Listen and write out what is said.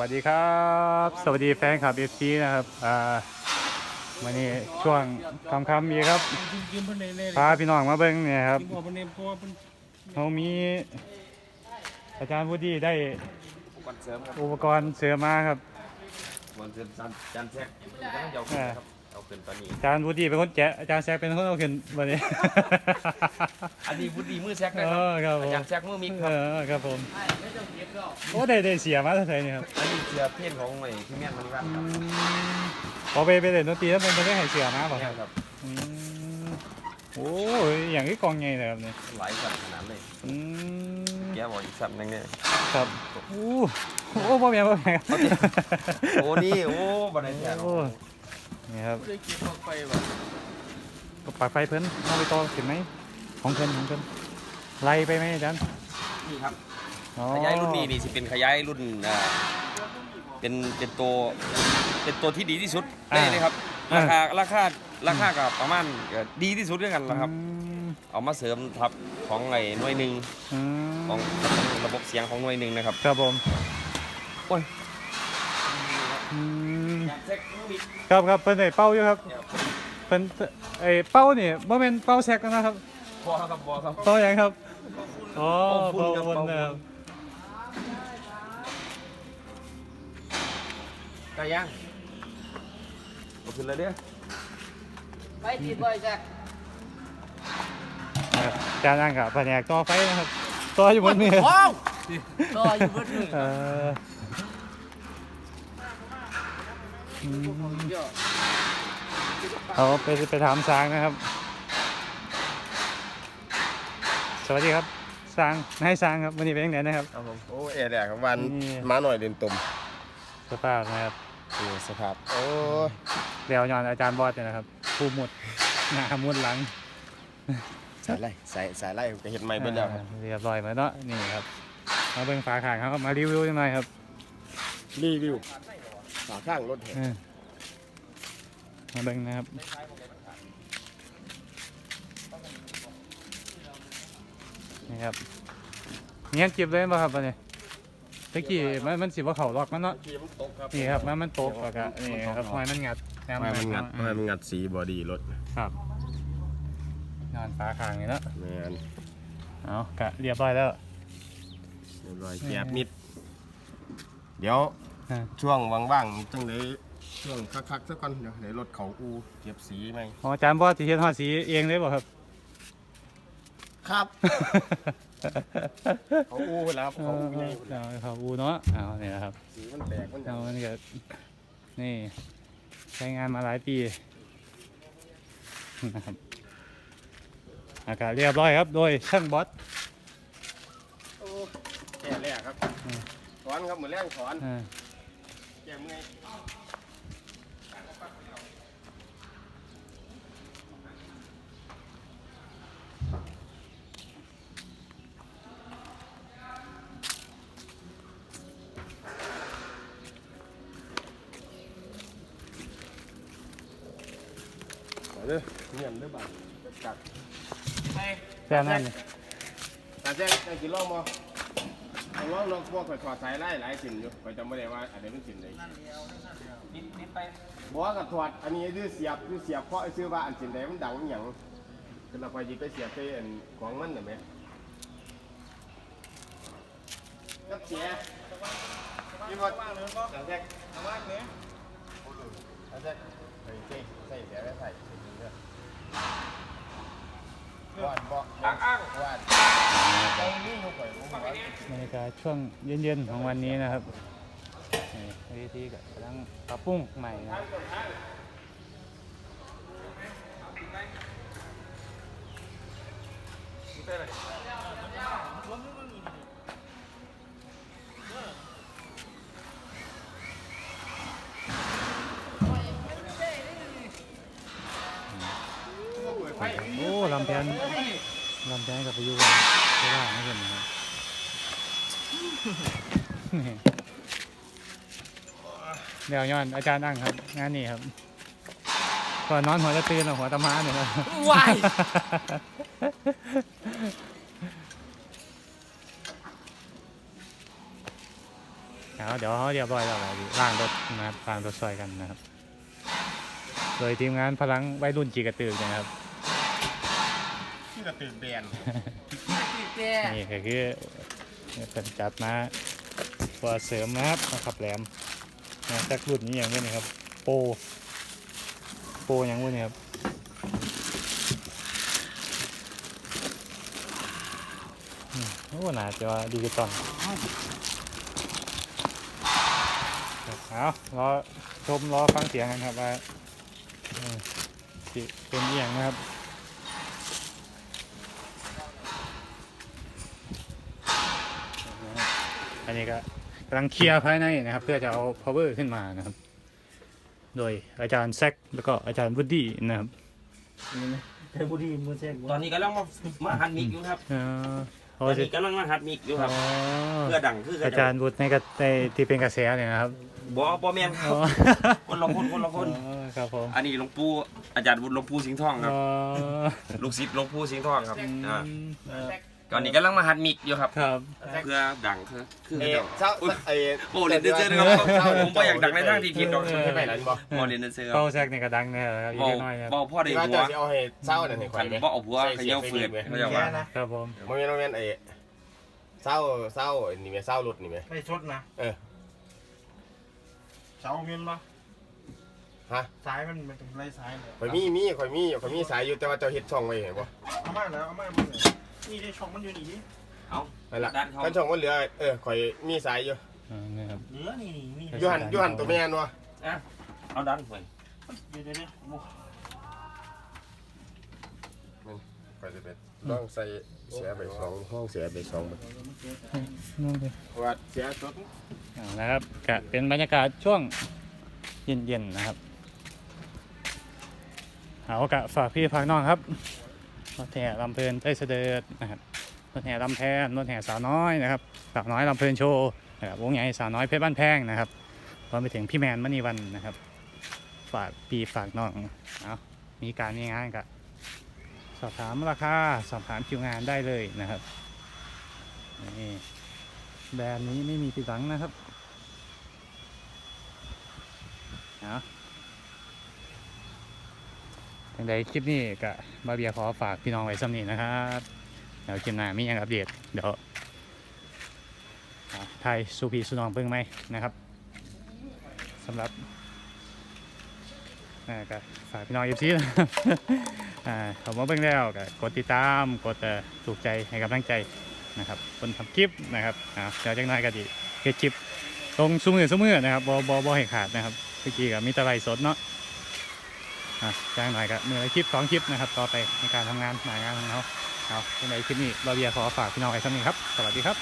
วัสดีครับ สวัสดีแฟนคลับเอฟซีนะครับอ่าวันนี้ช่วงคำๆมีครับยืมยืมเพิ่นเลยเลยพาพี่น้องมาเบิ้งเนี่ยครับยืมเอาเพิ่นเลยเพราะว่าเพิ่นเขามีอาจารย์วูดดี้ได้วันเสริมครับอุปกรณ์เสริมมาครับวันเสริมจันจันแซกก็ต้องเอาขึ้นนะครับ เอาขึ้นตอนนี้ อาจารย์วูดดี้เป็นคนแกะอาจารย์แซกเป็นคนเอาขึ้นวันนี้ อันนี้วุฒิมือแซกนะเอครับอครับผอามจารย์แซกมือมิกคเอรับอครับผมโอ้ได้ได้เสียมาเท่าไหร่เนี่ยครับอันนี้เสือเพี้ยนของไอ้ที่แม่นมันว่าอืครับมพอไปไปเล่นดนตรีแล้วมันไม่ได้ให้เสียมาเปล่ะคเนี่รัยบครับอืมโอ้ยอย่างที่กองใหญ่เลยครับเนี่ยหลายสัตว์ขนาดเลยอืมแกบอกอีกสัตว์หนึงเนี่ยครับโอ้โหบ่แม่นบ่แม่นครับ โอ้นี่โอ้บันไดแท้โอ้ นี่ครับได้กินพวกไฟว่ะก็ปากไฟเพิ่นเอาไปต่อเห็นไหมของเพิ่นของเพิ่นไล่ไปไหมอาจารย์นี่ครับอ๋อขยายรุ่นนี้นี่สิเป็นขยายรุ่นอ่าเป็นเป็นตัวเป็นตัวที่ดีที่สุดได้เลยครับราคาราคาราคากับประมาณก็ดีที่สุดด้วยกันแล้วครับอืมเอามาเสริมทับของไอ้หน่วยหนึ่งอืขอมงระบบเสียงของหน่วยหนึ่งนะครับ ครับผมโอ้ย อืมเซ็กมิกครับครับเพิ่นได้เป้าอยู่ครับเพิ่นไอ้เป้านี่บ่แม่นเป้าแซกนะครับบอครับบอครับเป้าหยังครับอ๋อเป้าเป้าฝุ่นครับฝุ่นเป้าฝุ่นนะครับไก่ย่างเอาขึ้นเลยเด้อไปติดบ่อยจักครับอาจารย์นั่งกับแผนกต่อไฟนะครับต่ออยู่บนมือว้าวรออยู่เพิ่นมือ เอออืมเดี๋ยวเอาไปไปถามสางนะครับ สวัสดีครับสางนายสางครับวันนี้เป็นยังไงนะครับ ครับผมโอ้เอแดกครับวันนี่ มาหน่อยเดินตุ่มสภาพนะครับดูสภาพโอ้ยเดี๋ยวยอนอาจารย์บอสเนี่ยนะครับผู้หมุดหน้าหมุดหลังสายไล่สายสายไล่ก็เห็นไม่เบิ่แล้วครับอ่าเรียบร้อยมาเนาะนี่ครับมาเบิ่งฝาขางครับมารีวิวยังไงครับรีวิว ฝาข้างรถแห่เออมาเบิ่งนะครับ นี่ครับเงี้ยจิบเลยป่ะครับตอนนี้ตะกี้มันมันสิว่าเขาล็อกมันเนาะทีมันตกครับนี่ครับมันมันตกแล้วก็นี่ครับหอยมันงัดแนวไม่มันงัดอืไม่มันงัดสีบอดี้รถครับ นอนฝาขางนี่เนาะแมนเอากะเรียบร้อยแล้ว เรียบร้อยแกบมิด เดี๋ยว อ่า ช่วงว่างๆจังเลยช่วงคักๆสักก่อนเดี๋ยวเดี๋ยวรถเขาอูเก็บสีไหมอ๋ออาจารย์บอสสิเฮ็ดฮอดสีเองเลยบ่ครับ ครับ เขาอูไปแล้วเอเขาออูใหญ่เอาเขาอูเนาะเอาเนี่ยนะครับสีมันแตกมันเอามันก็นี่ใช้งานมาหลายปีนะครับอากาศเรียบร้อยครับ โดยช่างบอสแก่แรกครับถอนครับเหมือนแรงถอน อ่า แก่เมื่อยเอาเด้อเงียบเด้อบ้านจัดแค่นั้นนี่ตาแจ้งได้กินล่องบ่เอาล่องลองพวกข่อยถอดสายไล่หลายสิ่งอยู่ข่อยจำไม่ได้ว่าอันไหนเป็นสิ่งใดนิดนิดไปบอกว่ากับถอดอันนี้คือเสียบคือเสียบเพราะไอ้ซื้อว่าอันสิ่งใดมันดังอหย่างคือเราไปยิบไปเสียบไปอันของมันน่ะแหมกับเสียที่ว่าตาแจ้งตาแจ้งใส่เจ๊ใส่เสียได้ใส่เด้อวาดบ่อ้างอ้างวางนี้ บรรยากาศช่วงเย็นๆของวันนี้นะครับนี่เวทีก็กำลังปรับปรุงใหม่นะโอ้ลำแพน ลำแพนกับไปอยู่ที่ล่างไม่เห็นนะครับนี่เดี๋ยวย้อนอาจารย์นั่งครับ งานนี้ครับก่อนนอนหัวจะตื่นหรอหัวตะม้าเนี่ยครับว้ายกเอาเดี๋ยวเขาเรียบร้อยแล้วก็ล้างรถนะครับล้างรถซอยกันนะครับ โดยทีมงานพลังวัยรุ่นจีกระตือนะครับที่ กระตือแบนติดแต่นี่ก็คือเป็นจัดมาตัวเสริมนะครับมาขับแหลมนะจากรุ่นนี้อย่างนี้นะครับ โปรโปรอย่างนี้ครับอืมโอ้หนาจะว่าดีกว่าตอนเอารอชมรอฟังเสียงกันครับว่าเออสิเป็นอหย่างนะครับ นนี้ก็กำลังเคลียร์ภายในนะครับ เพื่อจะเอา power ขึ้นมานะครับ โดยอาจารย์แซกแล้วก็อาจารย์วูดดี้นะครับแต่บุรีมือแทรกตอนนี้กำลังมามาหัดมิกอยู่ครับเอ่อตเขาอนจะนี้กำลังมาหัดมิกอยู่ครับอ๋อเพื่อดังคือกันอาจารย์วูดในกระในที่เป็นกระแสเนี่ยนะครับบอบอแมนครัอ๋บอคนละคนคนละคนอ๋อครับผมอันนี้หลวงปู่อาจารย์วุฒิหลวงปู่สิงห์ทองครับอ๋อลูกศิษย์หลวงปู่สิงห์ทองครับอ่าอืมเอ่อ ตอนนี้กำลังมาหัดมิกอยู่ครับ ครับ เพื่อดังคือคือเอ๊ะเดียวเช้าเอ๊ะโอ้เรียนเดนเซอร์นะครับผมก็อยากดังในทางที่ผิดดอกให้ไปแล้วบ่บอเรียนเดนเซอร์คเข้ารับแซกนี่ก็ดังแน่แล้วครับอีกบอเล็กน้อยครับบอพ่อได้ที่ว่าหัวจะเอาให้เช้านั่นให้ข่อขัยนไหมบอเอาหัวเขย่าฝืดเขาจะว่าครับผมมันมีโรงเรียนไอ้เศร้าเศร้านี่ไหมเศร้าหลุดนี่ไหมไปชดนะเออเสาเงินปะฮะสายมันเป็นไรสายเลยข่อยมีมีข่อยมีข่อยมีสายอยู่แต่ว่าเจ้าเฮ็ดช่องไว้เห็นบ่เอามาแล้วเอามามาเลย นี่ได้ช่องมันอยู่นี่ดิเอานั่นล่ะด้านเขาท่านช่องมันเหลือเออข่อยมีสายอยู่อ่านี่ครับ เหลือนี่นี่มีอยู่หันอยู่หันตัวแม่นวะอะเอาด้านไปเดี๋ยวเดี๋ยวเดี๋ยวโอ้ข่อยจะเป็นต้องใส่เสียไปสองห้องเสียไปสองบัดนู่นเลยว่าเสียสดเอานะครับก็เป็นบรรยากาศช่วงเย็นๆนะครับ เอากะฝากพี่ฝากน้องครับ รถแห่ลำเพลินเต้เสด็จนะครับรถแห่ลำแพนรถแห่สาวน้อยนะครับสาวน้อยลำเพลินโชว์นะครับวงใหญ่สาวน้อยเพชรบ้านแพงนะครับรวมไปถึงพี่แมนมณีวันนะครับ ฝากปีฝากน้องเอามีการมีงานกะสอบถามราคาสอบถามคิวงานได้เลยนะครับนี่แบรนด์นี้ไม่มีผิดหวังนะครับเอาอ ย่างใดคลิปนี้ก็บาเบียขอฝากพี่น้องไว้สำนีนะครับเดี๋ยวคลิปหน้ามีอย่างอัปเดตเดี๋ยวอ่าไทยสูพีสูน้องเพิ่งไหมนะครับสำหรับอ่าก็ฝากพี่น้องเอฟซีนะครับอ่าผมว่าเพิ่งแล้วก็กดติดตามกดถูกใจให้กำลังใจนะครับคนทำคลิปนะครับเดี๋ยวจังหน่อยก็ดีเฮ็ดคลิปลงซุ้มือซุ้มือนะครับบอบอบอให้ขาดนะครับเมื่อกี้ก็มีตะไลสดเนาะ อะจังหน่อยก็มือละคลิปสองคลิปนะครับ ต่อไปในการทำงานหนางานของเขาเอาในคลิปนี้เราเบียขอฝากพี่น้องไว้สักนิดครับ สวัสดีครับ